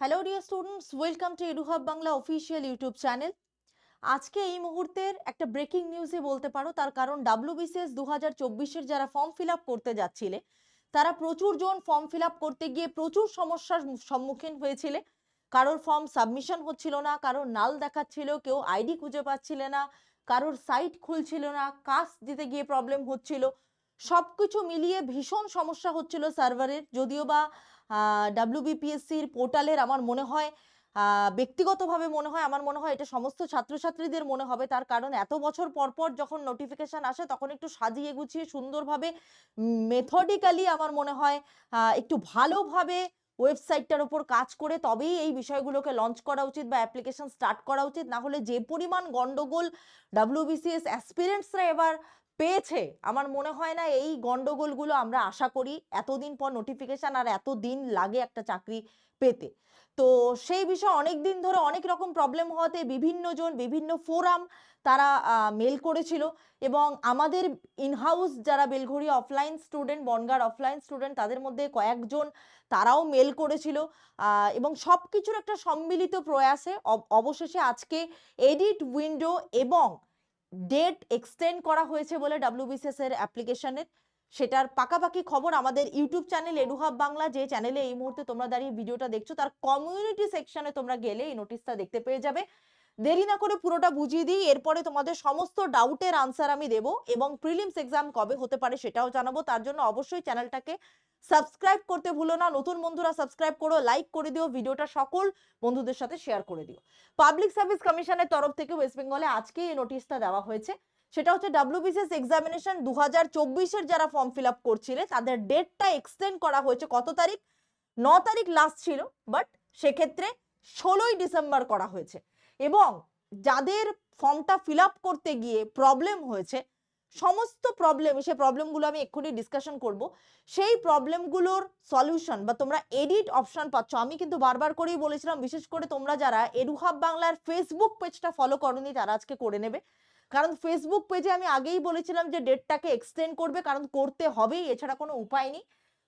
Hello dear students welcome to Eduhub Bangla official YouTube channel আজকে এই মুহূর্তের একটা ব্রেকিং নিউজই বলতে পারো, তার কারণ ডাব্লিউবিসিএস দু হাজার চব্বিশের যারা ফর্ম ফিল আপ করতে যাচ্ছিলে, তারা প্রচুর জন ফর্ম ফিল আপ করতে গিয়ে প্রচুর সমস্যার সম্মুখীন হয়েছিলে। কারোর ফর্ম সাবমিশন হচ্ছিল না, কারোর নাল দেখাচ্ছিল, কেউ আইডি খুঁজে পাচ্ছিলে না, কারোর সাইট খুলছিল না কাস্ট দিতে গিয়ে প্রবলেম হচ্ছিল। সব কিছু মিলিয়ে ভীষণ সমস্যা হচ্ছিল সার্ভারের যদিও বা ডাব্লিউবিপিএসসির পোর্টালের আমার মনে হয় ব্যক্তিগতভাবে মনে হয়, আমার মনে হয় এটা সমস্ত ছাত্রছাত্রীদের মনে হবে। তার কারণ এত বছর পর পর যখন নোটিফিকেশান আসে, তখন একটু সাজিয়ে গুছিয়ে সুন্দরভাবে মেথডিক্যালি আমার মনে হয় একটু ভালোভাবে ওয়েবসাইটটার ওপর কাজ করে তবেই এই বিষয়গুলোকে লঞ্চ করা উচিত বা অ্যাপ্লিকেশন স্টার্ট করা উচিত। না হলে যে পরিমাণ গন্ডগোল ডাব্লিউবিসিএস অ্যাসপিরেন্টসরা এবার পেয়েছে। আমার মনে হয় না এই গন্ডগোলগুলো আমরা আশা করি এতদিন পর নোটিফিকেশন আর এত দিন লাগে একটা চাকরি পেতে। তো সেই বিষয়ে অনেক দিন ধরে অনেক রকম প্রবলেম হওয়াতে বিভিন্ন জন বিভিন্ন ফোরাম তারা মেল করেছিল এবং আমাদের ইনহাউস যারা বেলঘড়ি অফলাইন স্টুডেন্ট বনগার অফলাইন স্টুডেন্ট তাদের মধ্যে কয়েকজন তারাও মেল করেছিল এবং সব কিছুর একটা সম্মিলিত প্রয়াসে অব- অবশেষে আজকে এডিট উইন্ডো এবং ডেট এক্সটেন্ড করা হয়েছে বলে ডাব্লিউবিসিএস এর অ্যাপ্লিকেশনের সেটার পাকাপাকি খবর আমাদের ইউটিউব চ্যানেল এডুহাব বাংলা যে চ্যানেলে এই মুহূর্তে তোমরা দাঁড়িয়ে ভিডিওটা দেখছ তার কমিউনিটি সেকশনে তোমরা গেলে এই নোটিশটা দেখতে পেয়ে যাবে। দেরি না করে পুরোটা বুঝিয়ে দিই এরপরে তোমাদের সমস্ত ডাউটের আনসার আমি দেবো এবং প্রিলিমস এক্সাম কবে হতে পারে সেটাও জানাব। তার জন্য অবশ্যই চ্যানেলটাকে সাবস্ক্রাইব করতে ভুলো না। নতুন বন্ধুরা সাবস্ক্রাইব করো লাইক করে দিও, ভিডিওটা সকল বন্ধুদের সাথে শেয়ার করে দিও। পাবলিক সার্ভিস কমিশনের তরফ থেকে ওয়েস্ট বেঙ্গলে আজকে এই নোটিশটা দেওয়া হয়েছে। সেটা হচ্ছে ডাব্লিউবিসিএস এক্সামিনেশন দু হাজার চব্বিশের যারা ফর্ম ফিল আপ করছিলে, তাদের ডেটটা এক্সটেন্ড করা হয়েছে কত তারিখ? ন তারিখ লাস্ট ছিল বাট সেক্ষেত্রে ষোলোই ডিসেম্বর করা হয়েছে। এবং যাদের ফর্মটা ফিল আপ করতে গিয়ে প্রবলেম হয়েছে সমস্ত প্রবলেম সে প্রবলেমগুলো আমি এক্ষুনি ডিসকাশন করব। সেই প্রবলেমগুলোর সলিউশন বা তোমরা এডিট অপশন পাচ্ছ। আমি কিন্তু বারবার করেই বলেছিলাম, বিশেষ করে তোমরা যারা এডুহাব বাংলার ফেসবুক পেজটা ফলো করনি, তারা আজকে করে নেবে। কারণ ফেসবুক পেজে আমি আগেই বলেছিলাম যে ডেটটাকে এক্সটেন্ড করবে, কারণ করতে হবেই, এছাড়া কোনো উপায় নেই।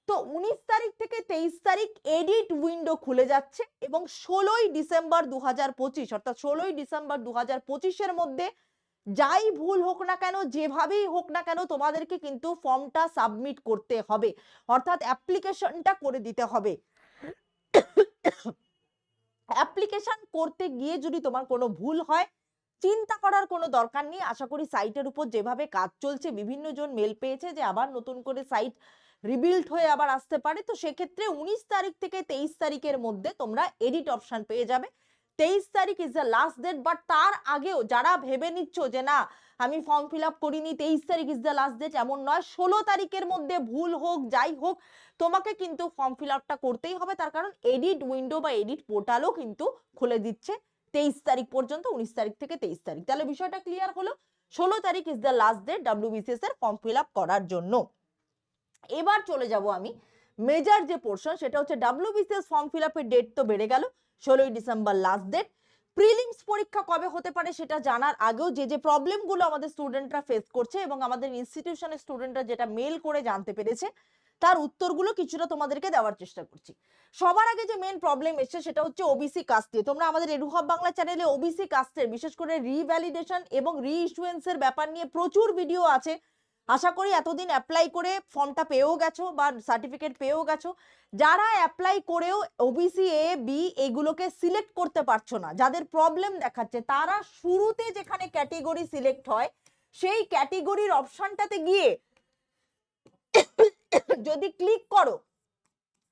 তো উনিশ তারিখ থেকে তেইশ তারিখ এডিট উইন্ডো খুলে যাচ্ছে এবং ষোলোই ডিসেম্বর দু হাজার পঁচিশ, অর্থাৎ ষোলোই ডিসেম্বর দু হাজার পঁচিশের মধ্যে যাই ভুল হোক না কেন, যেভাবেই হোক না কেন তোমাদেরকে কিন্তু ফর্মটা সাবমিট করতে হবে। অর্থাৎ অ্যাপ্লিকেশনটা করে দিতে হবে। অ্যাপ্লিকেশন করতে গিয়ে যদি তোমার কোনো ভুল হয়, চিন্তা করার কোনো দরকার নেই। আশা করি সাইটের উপর যেভাবে কাজ চলছে, বিভিন্ন জন মেল পেয়েছে যে আবার নতুন করে সাইট রিবিল্ড হয়ে আবার আসতে পারে। তো সেক্ষেত্রে উনিশ তারিখ থেকে তেইশ তারিখের মধ্যে তোমরা এডিট অপশান পেয়ে যাবে। তেইশ তারিখ is the last date but তার আগেও যারা ভেবে নিচ্ছ যে না, আমি ফর্ম ফিল আপ করিনি, তেইশ তারিখ ইজ দ্য লাস্ট ডেট এমন নয়, ষোলো তারিখের মধ্যে ভুল হোক, যাই হোক, তোমাকে কিন্তু ফর্ম ফিল আপটা করতেই হবে। তার কারণ এডিট উইন্ডো বা এডিট পোর্টালও কিন্তু খুলে দিচ্ছে তেইশ তারিখ পর্যন্ত, উনিশ তারিখ থেকে তেইশ তারিখ। তাহলে বিষয়টা ক্লিয়ার হলো? ষোলো তারিখ is the last date WBCS এর ফর্ম ফিল আপ করার জন্য। এবার চলে যাব আমি মেজার যে পোর্শন সেটা হচ্ছে ডাব্লিউবিসিএস ফর্ম ফিল আপের ডেট তো বেড়ে গেল। ষোলোই ডিসেম্বর লাস্ট ডেট প্রিলিমস পরীক্ষা কবে হতে পারে সেটা জানার আগেও যে যে প্রবলেমগুলো আমাদের স্টুডেন্টরা ফেস করছে এবং আমাদের ইনস্টিটিউশনের স্টুডেন্টরা যেটা মেল করে জানতে পেরেছে, তার উত্তরগুলো কিছুটা তোমাদেরকে দেওয়ার চেষ্টা করছি। সবার আগে যে মেন প্রবলেম এসছে সেটা হচ্ছে ওবিসি কাস্টে তোমরা আমাদের এডুহাব বাংলা চ্যানেলে ওবিসি কাস্টের বিশেষ করে রিভ্যালিডেশন এবং রি ইস্যুয়েন্সের ব্যাপার নিয়ে প্রচুর ভিডিও আছে। আশা করি এতদিন অ্যাপ্লাই করে ফর্মটা পেয়েও গেছো বা সার্টিফিকেট পেয়েও গেছো। যারা অ্যাপ্লাই করেও ওবিসি এ বি এগুলোকে সিলেক্ট করতে পারছ না, যাদের প্রবলেম দেখাচ্ছে, তারা শুরুতে যেখানে ক্যাটেগরি সিলেক্ট হয়, সেই ক্যাটেগরির অপশনটাতে গিয়ে যদি ক্লিক করো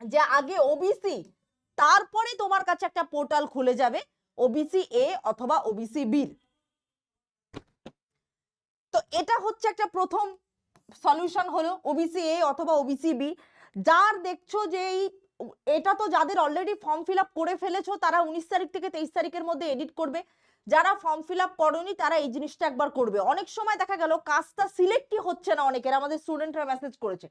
যে আগে ওবিসি তারপরে তোমার কাছে একটা পোর্টাল খুলে যাবে ওবিসি এ অথবা ওবিসি বির তো এটা হচ্ছে একটা প্রথম সলিউশন হলো ওবিসি এ অথবা ওবিসি বি যার দেখছ যে এই, এটা তো যাদের অলরেডি ফর্ম ফিল আপ করে ফেলেছো, তারা উনিশ তারিখ থেকে তেইশ তারিখের মধ্যে এডিট করবে। যারা ফর্ম ফিল আপ করনি, তারা এই জিনিসটা একবার করবে। অনেক সময় দেখা গেল কাজটা সিলেক্টই হচ্ছে না অনেকের, আমাদের স্টুডেন্টরা মেসেজ করেছে।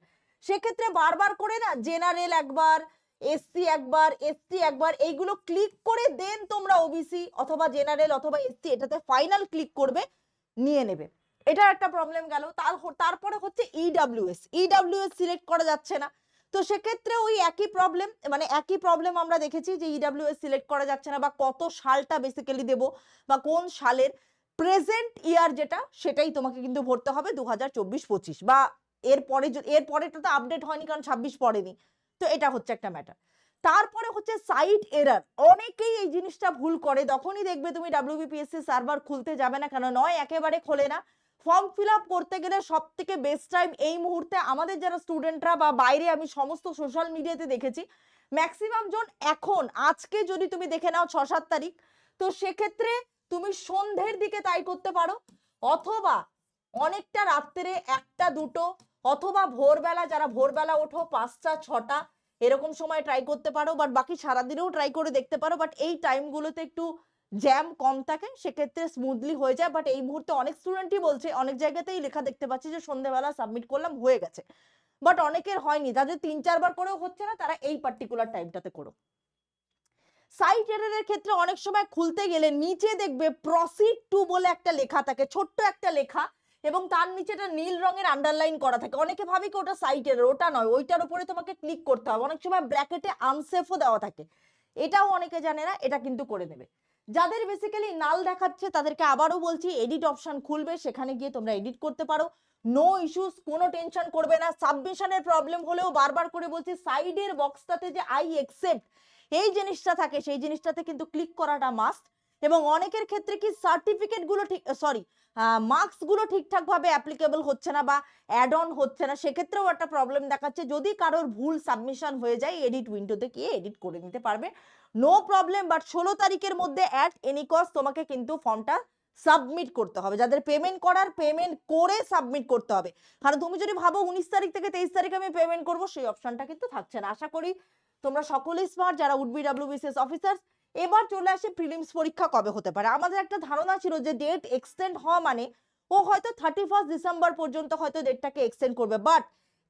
সেক্ষেত্রে বারবার করে না জেনারেল একবার এসসি একবার এসটি একবার, এইগুলো ক্লিক করে দেন তোমরা ওবিসি অথবা জেনারেল অথবা এসসি এটাতে ফাইনাল ক্লিক করবে, নিয়ে নেবে। এটা একটা প্রবলেম গেল। তার তারপরে হচ্ছে ইডাব্লিউএস ইডাব্লিউএস সিলেক্ট করা যাচ্ছে না। তো সেক্ষেত্রে ওই একই প্রবলেম মানে একই প্রবলেম আমরা দেখেছি যে ইডাব্লিউএস সিলেক্ট করা যাচ্ছে না বা কত সালটা বেসিক্যালি দেবো বা কোন সালের প্রেজেন্ট ইয়ার যেটা, সেটাই তোমাকে কিন্তু ভরতে হবে দু হাজার চব্বিশ পঁচিশ। বা এরপরে এরপরেটা তো আপডেট হয়নি কারণ ছাব্বিশ পড়েনি। তো এটা হচ্ছে একটা ম্যাটার তারপরে হচ্ছে সাইট এরার অনেকেই এই জিনিসটা ভুল করে। তখনই দেখবে তুমি ডাব্লিউবিপিএসসি সার্ভার খুলতে যাবে না কেন? নয়, একেবারে খোলে না। ফর্ম ফিল আপ করতে গেলে সব থেকে বেস্ট টাইম এই মুহূর্তে আমাদের যারা স্টুডেন্টরা বা বাইরে আমি সমস্ত সোশ্যাল মিডিয়াতে দেখেছি ম্যাক্সিমাম জন এখন, আজকে যদি তুমি দেখে নাও ছ সাত তারিখ, তো সেক্ষেত্রে তুমি সন্ধ্যের দিকে তাই করতে পারো, অথবা অনেকটা রাত্রে একটা, দুটো, অথবা ভোরবেলা যারা ভোরবেলা ওঠো, পাঁচটা, ছটা, এরকম সময় ট্রাই করতে পারো বাট বাকি সারাদিনেও ট্রাই করে দেখতে পারো বাট এই টাইমগুলোতে একটু জ্যাম কম থাকে, সেক্ষেত্রে স্মুথলি হয়ে যায় বাট এই মুহূর্তে অনেক স্টুডেন্টই বলছে, অনেক জায়গাতেই লেখা দেখতে পাচ্ছি যে সন্ধ্যেবেলা সাবমিট করলাম, হয়ে গেছে। বাট অনেকের হয়নি যাদের তিন চারবার করেও হচ্ছে না, তারা এই পার্টিকুলার টাইমটাতে করো। সাইট এররের ক্ষেত্রে অনেক সময় খুলতে গেলে নিচে দেখবে প্রসিড টু বলে একটা লেখা থাকে, ছোট্ট একটা লেখা, এবং তার নিচেটা নীল রঙের আন্ডারলাইন করা থাকে। অনেকে ভাবে কি ওটা সাইট এরর ওটা নয়, ওইটার উপরে তোমাকে ক্লিক করতে হবে। অনেক সময় ব্র্যাকেটে আনসেফও দেওয়া থাকে। এটাও অনেকে জানে না, এটা কিন্তু করে নেবে। যাদের বেসিক্যালি নাল দেখাচ্ছে, তাদেরকে আবারও বলছি এডিট অপশান খুলবে, সেখানে গিয়ে তোমরা এডিট করতে পারো। নো ইস্যুস কোনো টেনশন করবে না। সাবমিশনের প্রবলেম হলেও বারবার করে বলছি সাইডের বক্সটাতে যে আই একসেপ্ট এই জিনিসটা থাকে, সেই জিনিসটাতে কিন্তু ক্লিক করাটা মাস্ট এবং অনেকের ক্ষেত্রে কি সার্টিফিকেটগুলো ঠিক সরি মার্কসগুলো ঠিকঠাক ভাবে অ্যাপ্লিকেবল হচ্ছে না বা অ্যাড অন হচ্ছে না, সেক্ষেত্রেও একটা প্রবলেম দেখাচ্ছে। যদি কারোর ভুল সাবমিশন হয়ে যায় এডিট উইন্ডোতে গিয়ে এডিট করে নিতে পারবে। নো প্রবলেম বাট ষোলো তারিখের মধ্যে অ্যাট এনি কস্ট তোমাকে কিন্তু ফর্মটা সাবমিট করতে হবে। যাদের পেমেন্ট করার পেমেন্ট করে সাবমিট করতে হবে। কারণ তুমি যদি ভাবো উনিশ তারিখ থেকে তেইশ তারিখে আমি পেমেন্ট করব, সেই অপশনটা কিন্তু থাকছে না। আশা করি তোমরা সকলেই স্মার্ট যারা উডবি ডাব্লিউবিসিএস অফিসার্স এবার চলে আসে প্রিলিমস পরীক্ষা কবে হতে পারে? আমাদের একটা ধারণা ছিল যে ডেট এক্সটেন্ড হওয়া মানে ও হয়তো থার্টি ফার্স্ট ডিসেম্বর পর্যন্ত হয়তো ডেটটাকে এক্সটেন্ড করবে বাট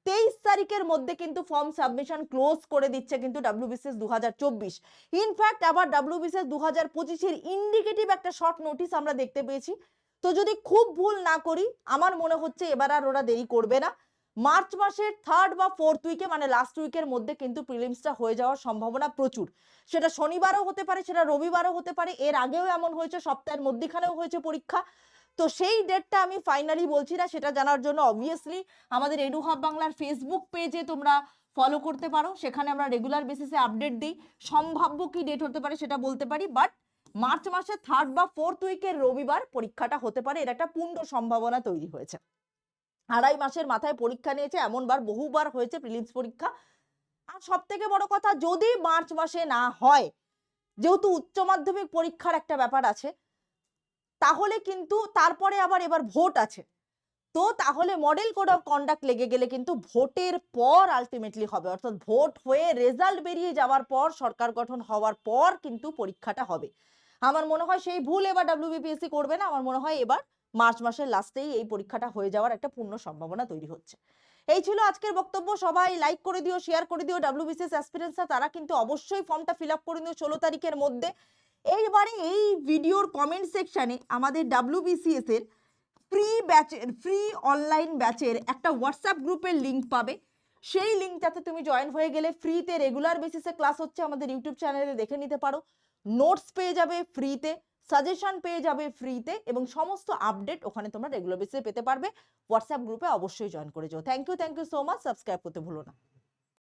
তেইশ তারিখের মধ্যে কিন্তু ফর্ম সাবমিশন ক্লোজ করে দিচ্ছে কিন্তু ডাব্লিউবিসিএস দু হাজার চব্বিশ ইনফ্যাক্ট আবার ডাব্লিউবিসিএস দু হাজার পঁচিশের ইন্ডিকেটিভ একটা শর্ট নোটিশ আমরা দেখতে পেয়েছি। তো যদি খুব ভুল না করি, আমার মনে হচ্ছে এবার আর ওরা দেরি করবে না। মার্চ মাসের থার্ড বা ফোর্থ উইকে মানে লাস্ট উইকের মধ্যে কিন্তু প্রিলিমসটা হয়ে যাওয়ার সম্ভাবনা প্রচুর। সেটা শনিবারও হতে পারে, সেটা রবিবারও হতে পারে, এর আগেও এমন হয়েছে, সপ্তাহের মধ্যিখানেও হয়েছে পরীক্ষা। তো সেই ডেটটা আমি ফাইনালি বলছি না, সেটা জানার জন্য অবভিয়াসলি আমাদের এডু হাব বাংলার ফেসবুক পেজে তোমরা ফলো করতে পারো, সেখানে আমরা রেগুলার বেসিসে আপডেট দিই। সম্ভাব্য কি ডেট হতে পারে সেটা বলতে পারি বাট মার্চ মাসের থার্ড বা ফোর্থ উইকের রবিবার পরীক্ষাটা হতে পারে, এর একটা পূর্ণ সম্ভাবনা তৈরি হয়েছে। আড়াই মাসের মাথায় পরীক্ষা নিয়েছে, এমনবার বহুবার হয়েছে প্রিলিমস পরীক্ষা। আর সব থেকে বড় কথা, যদি মার্চ মাসে না হয়, যেহেতু উচ্চ মাধ্যমিক পরীক্ষার একটা ব্যাপার আছে, তাহলে কিন্তু তারপরে আবার এবার ভোট আছে। তো তাহলে মডেল কোড অফ কন্ডাক্ট লেগে গেলে কিন্তু ভোটের পর আলটিমেটলি হবে। অর্থাৎ ভোট হয়ে রেজাল্ট বেরিয়ে যাওয়ার পর, সরকার গঠন হওয়ার পর কিন্তু পরীক্ষাটা হবে। আমার মনে হয় সেই ভুল এবার ডাব্লিউবিপিএসসি করবে না, আমার মনে হয় এবার মার্চ মাসের লাস্টেই এই পরীক্ষাটা হয়ে যাওয়ার একটা পূর্ণ সম্ভাবনা তৈরি হচ্ছে। এই ছিল আজকের বক্তব্য। সবাই লাইক করে দিও শেয়ার করে দিও ডাব্লিউবিসিএস অ্যাসপিরেন্টসরা তারা কিন্তু অবশ্যই ফর্মটা ফিল আপ করে নিও ষোলো তারিখের মধ্যে। এইবারে এই ভিডিওর কমেন্ট সেকশানে আমাদের ডাব্লিউবিসিএস এর ফ্রি ব্যাচের ফ্রি অনলাইন ব্যাচের একটা হোয়াটসঅ্যাপ গ্রুপের লিঙ্ক পাবে। সেই লিঙ্কটাতে তুমি জয়েন হয়ে গেলে ফ্রিতে রেগুলার বেসিসে ক্লাস হচ্ছে আমাদের ইউটিউব চ্যানেলে দেখে নিতে পারো। নোটস পেয়ে যাবে ফ্রিতে সাজেশন পেয়ে যাবে ফ্রিতে এবং সমস্ত আপডেট ওখানে তোমরা রেগুলার বেসিসে পেতে পারবে। হোয়াটসঅ্যাপ গ্রুপে অবশ্যই জয়েন করে যাও thank you thank you so much subscribe করতে ভুলো না।